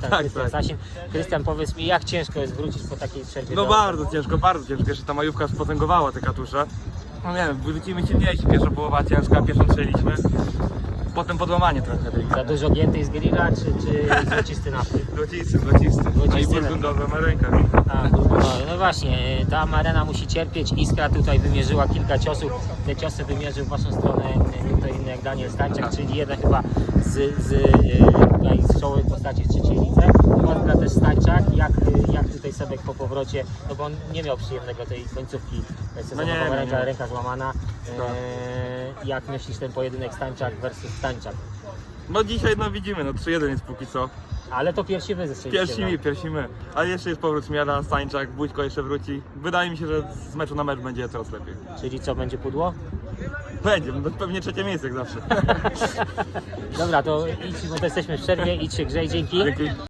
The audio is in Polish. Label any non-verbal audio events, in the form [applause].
Tak, Krystian tak. Sasin. Krystian, powiedz mi, jak ciężko jest wrócić po takiej przerwie? No do- bardzo ciężko, bardzo ciężko. Jeszcze ta majówka spotęgowała te katusze. No nie wiem, wrócimy silniejsi. Pierwsza połowa ciężka, pierwszą strzeliśmy. Potem podłamanie trochę tej Za dużo giętej z grilla, czy, czy [laughs] złocisty napój? Złocisty, złocisty. No i Złocisty, burgundowe ma rękę. A, no, no właśnie, ta arena musi cierpieć. Iskra tutaj wymierzyła kilka ciosów. Te ciosy wymierzył w waszą stronę nie kto inny jak Daniel Stańczak, czyli jeden chyba z, z, e, tutaj z czołowych postaci w trzeciej Kontra też Stańczak. Jak, jak tutaj Sebek po powrocie, no bo on nie miał przyjemnego tej końcówki sezonowej, No nie, nie, ręka, nie. ręka złamana. E, jak myślisz ten pojedynek Stańczak versus Stańczak? No dzisiaj no widzimy, no 3-1 jest póki co. Ale to pierwsi wy zestrzeliście. Pierwsi mi, pierwsi my. Ale jeszcze jest powrót Miara, Stańczak, Buźko jeszcze wróci. Wydaje mi się, że z meczu na mecz będzie coraz lepiej. Czyli co, będzie pudło? Będzie, no pewnie trzecie miejsce jak zawsze. [laughs] Dobra, to idź, bo to jesteśmy w przerwie, idź się grzej, dzięki. Dzięki.